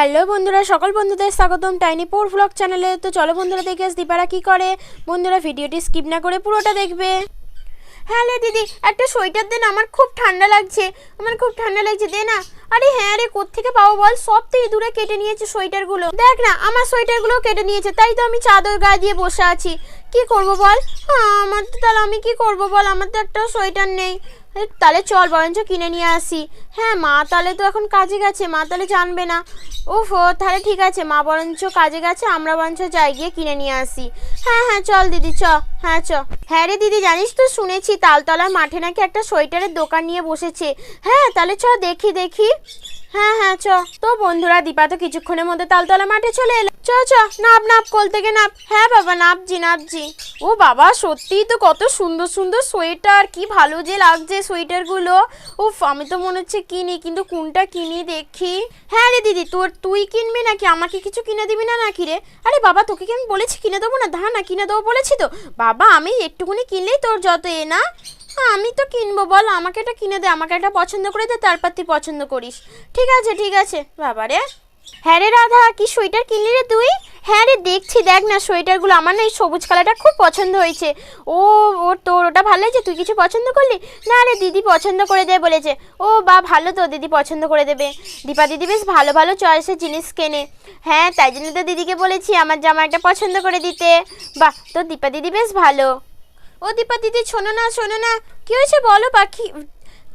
Hello বন্ধুরা, সকল বন্ধুদের স্বাগতম টাইনি পোর ভ্লগ চ্যানেলে তো চলো বন্ধুরা, দেখে আস দীপারা কী করে। বন্ধুরা, ভিডিওটি স্কিপ না করে পুরোটা দেখবে। হ্যাঁ রে দিদি, একটা সোয়েটার দে না, আমার খুব ঠান্ডা লাগছে। আমার খুব ঠান্ডা লাগছে, দে না। আরে হ্যাঁ রে, কোত্থেকে পাবো বল? সব থেকে দূরে কেটে নিয়েছে সোয়েটারগুলো। দেখ না, আমার সোয়েটারগুলো কেটে নিয়েছে, তাই তো আমি চাদর গায়ে দিয়ে বসে আছি। কি করব বল? আমার তো তাহলে আমি কি করব বল? আমার তো একটা সোয়েটার নেই। তাহলে চল বরঞ্চ কিনে নিয়ে আসি। হ্যাঁ মা তাহলে তো এখন কাজে গেছে, মা তাহলে জানবে না। ওফ তাহলে ঠিক আছে, মা বরঞ্চ কাজে গেছে, আমরা বরঞ্চ যাই, গিয়ে কিনে নিয়ে আসি। হ্যাঁ হ্যাঁ চল দিদি, চ হ্যাঁ চ। হ্যাঁ রে দিদি, জানিস তো, শুনেছি তালতলার মাঠে নাকি একটা সোয়েটারের দোকান নিয়ে বসেছে। হ্যাঁ তাহলে চ, দেখি দেখি। হ্যাঁ হ্যাঁ চ। তো বন্ধুরা, দীপা তো কিছুক্ষণের মধ্যে তালতলা মাঠে চলে এলো। চ চ, নাপ নাপ, কোল থেকে নাপ। হ্যাঁ বাবা, নাপজি নাপজি। ও বাবা, সত্যিই তো কত সুন্দর সুন্দর সোয়েটার। কি ভালো যে লাগছে সোয়েটারগুলো। উফ, আমি তো মনে হচ্ছে কিনি, কিন্তু কোনটা কিনি দেখি। হ্যাঁ রে দিদি, তোর, তুই কিনবি নাকি? আমাকে কিছু কিনে দিবি না নাকি রে? আরে বাবা, তোকে কি আমি বলেছি কিনে দেবো না? ধা না, কিনে দেবো বলেছি তো। বাবা, আমি একটুখানি কিনলেই তোর যত এ না? হ্যাঁ, আমি তো কিনবো বল আমাকে এটা কিনে দে আমাকে একটা পছন্দ করে দে তারপর তুই পছন্দ করিস। ঠিক আছে ঠিক আছে বাবা রে হ্যাঁ রে রাধা কি সোয়েটার কিনলি রে তুই? হ্যাঁ রে দেখছি দেখ না সোয়েটারগুলো আমার না এই সবুজ কালারটা খুব পছন্দ হয়েছে। ও ওর তোর ওটা ভালো লাগছে তুই কিছু পছন্দ করলি? না রে দিদি পছন্দ করে দেবে বলেছে। ও বা ভালো তো দিদি পছন্দ করে দেবে। দীপা দিদি বেশ ভালো ভালো চয়েসের জিনিস কেনে। হ্যাঁ তাই জন্য তো দিদিকে বলেছি আমার জামা একটা পছন্দ করে দিতে। বাহ তো দীপা দিদি বেশ ভালো। ও দীপা দিদি, শোনো না শোনো না। কি হয়েছে বলো, পাখি?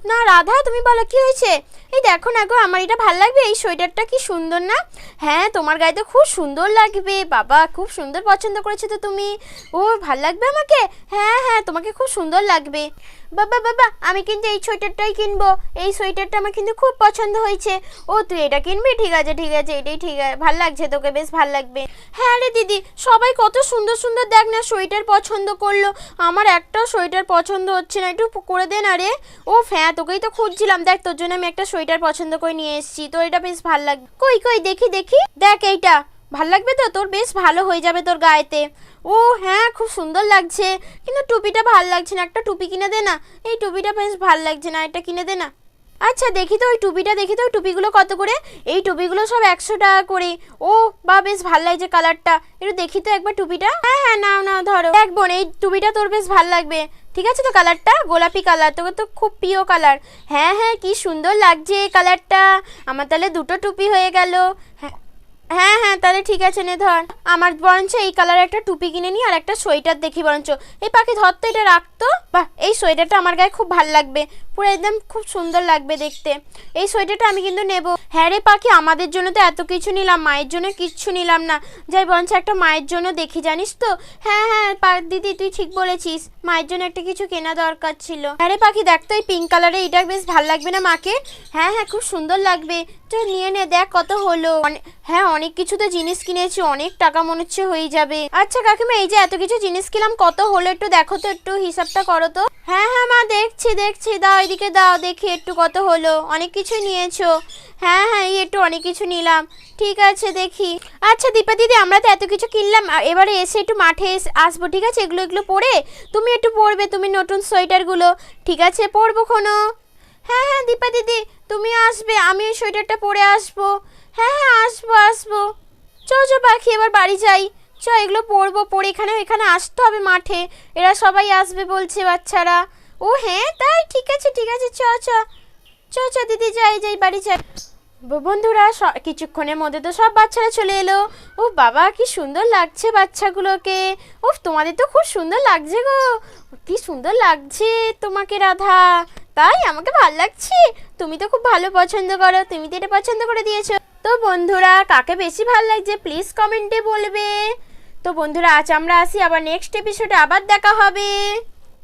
না, রাধা, তুমি বলো, কি হয়েছে? এই দেখো না গো, আমার এটা ভালো লাগবে? এই সোয়েটারটা কি সুন্দর না? হ্যাঁ তোমার গায়ে তো খুব সুন্দর লাগবে। বাবা, খুব সুন্দর পছন্দ করেছ তো তুমি। ও, ভালো লাগবে আমাকে? হ্যাঁ হ্যাঁ তোমাকে খুব সুন্দর লাগবে। বাবা বাবা, আমি কিন্তু এই সোয়েটারটাই কিনবো। এই সোয়েটারটা আমার কিন্তু খুব পছন্দ হয়েছে। ও, তুই এটা কিনবি? ঠিক আছে ঠিক আছে, এটাই ঠিক আছে। ভালো লাগছে তোকে, বেশ ভালো লাগবে। হ্যাঁ রে দিদি, সবাই কত সুন্দর সুন্দর দেখ না, সোয়েটার পছন্দ করল। আমার একটাও সোয়েটার পছন্দ হচ্ছে না, একটু করে দে না রে। ও হ্যাঁ তোকেই তো খুঁজছিলাম। দেখ, তোর জন্য আমি একটা সোয়েটার পছন্দ করে নিয়ে এসেছি। তো এটা বেশ ভালো লাগবে। কই কই, দেখি দেখি। দেখ, এইটা। ভালো লাগবে তো? তোর বেশ ভালো হয়ে যাবে তোর গায়েতে। ও হ্যাঁ খুব সুন্দর লাগছে। কিন্তু টুপিটা ভালো লাগছে না। একটা টুপি কিনে দে না। এই টুপিটা বেশ ভালো লাগছে না। এটা কিনে দে না। আচ্ছা দেখি তো ওই টুপিটা, দেখি তো ওই টুপিগুলো কত করে? এই টুপিগুলো সব একশো টাকা করে। ও, বা, বেশ ভালো লাগছে কালারটা। একটু দেখি তো একবার টুপিটা। হ্যাঁ হ্যাঁ নাও নাও, ধরো। দেখ বোন, এই টুপিটা তোর বেশ ভালো লাগবে। ঠিক আছে তো কালারটা? গোলাপি কালার। তোকে তো খুব প্রিয় কালার। হ্যাঁ হ্যাঁ কি সুন্দর লাগছে এই কালারটা। আমার তাহলে দুটো টুপি হয়ে গেল। হ্যাঁ হ্যাঁ হ্যাঁ তাহলে ঠিক আছে নে, ধর। আমার বরঞ্চ এই কালার একটা টুপি কিনে নিই আর একটা সোয়েটার দেখি বরঞ্চ। এই পাখি ধর তো এটা রাখতো বাহ, এই সোয়েটারটা আমার গায়ে খুব ভালো লাগবে। পুরো একদম খুব সুন্দর লাগবে দেখতে। এই সোয়েটারটা আমি কিন্তু নেব। হ্যাঁ রে পাখি, আমাদের জন্য তো এত কিছু নিলাম, মায়ের জন্য কিচ্ছু নিলাম না। যাই বরঞ্চ একটা মায়ের জন্য দেখি, জানিস তো? হ্যাঁ হ্যাঁ দিদি, তুই ঠিক বলেছিস। মায়ের জন্য একটা কিছু কেনা দরকার ছিল। হ্যাঁ রে পাখি, দেখ তো এই পিঙ্ক কালারে এটা বেশ ভালো লাগবে না মাকে? হ্যাঁ হ্যাঁ খুব সুন্দর লাগবে। তো নিয়ে নে, দেখ কত হলো। হ্যাঁ অনেক কিছু তো জিনিস কিনেছি, অনেক টাকা মনে হচ্ছে হয়ে যাবে। আচ্ছা কাকিমা, এই যে এত কিছু জিনিস কিনলাম, কত হলো একটু দেখো তো, একটু হিসাবটা করো তো। হ্যাঁ হ্যাঁ মা, দেখছি দেখছি, দাও এদিকে, দাও দেখি একটু কত হলো। অনেক কিছুই নিয়েছো। হ্যাঁ হ্যাঁ এই একটু অনেক কিছু নিলাম। ঠিক আছে, দেখি। আচ্ছা দীপা দিদি, আমরা তো এত কিছু কিনলাম এবারে এসে একটু মাঠে আসব, ঠিক আছে? এগুলো এগুলো পরে তুমি একটু পরবে, তুমি নতুন সোয়েটারগুলো। ঠিক আছে, পরবো কোনো হ্যাঁ হ্যাঁ দীপা দিদি তুমি আসবে, আমি ওই সোয়েটারটা পরে আসব। হ্যাঁ হ্যাঁ আসব আসব। চ চ পাখি, এবার বাড়ি যাই। চ, এগুলো পরবো, পরে এখানে এখানে আসতে হবে মাঠে। এরা সবাই আসবে বলছে বাচ্চারা। ও হ্যাঁ তাই, ঠিক আছে ঠিক আছে, চ চ। চ চ, দিদি, যাই যাই, বাড়ি যাই। বন্ধুরা কিছুক্ষণের মধ্যে তো সব বাচ্চারা চলে এলো। ও, বাবা, কি সুন্দর লাগছে বাচ্চাগুলোকে। ও তোমাদের তো খুব সুন্দর লাগছে গো। কি সুন্দর লাগছে তোমাকে, রাধা। তাই আমাকে ভালো লাগছে। তুমি তো খুব ভালো পছন্দ করো, তুমি তো এটা পছন্দ করে দিয়েছ। তো বন্ধুরা, কাকে বেশি ভালো লাগছে প্লিজ কমেন্টে বলবে। তো বন্ধুরা, আজ আমরা আসি আবার নেক্সট এপিসোডে আবার দেখা হবে।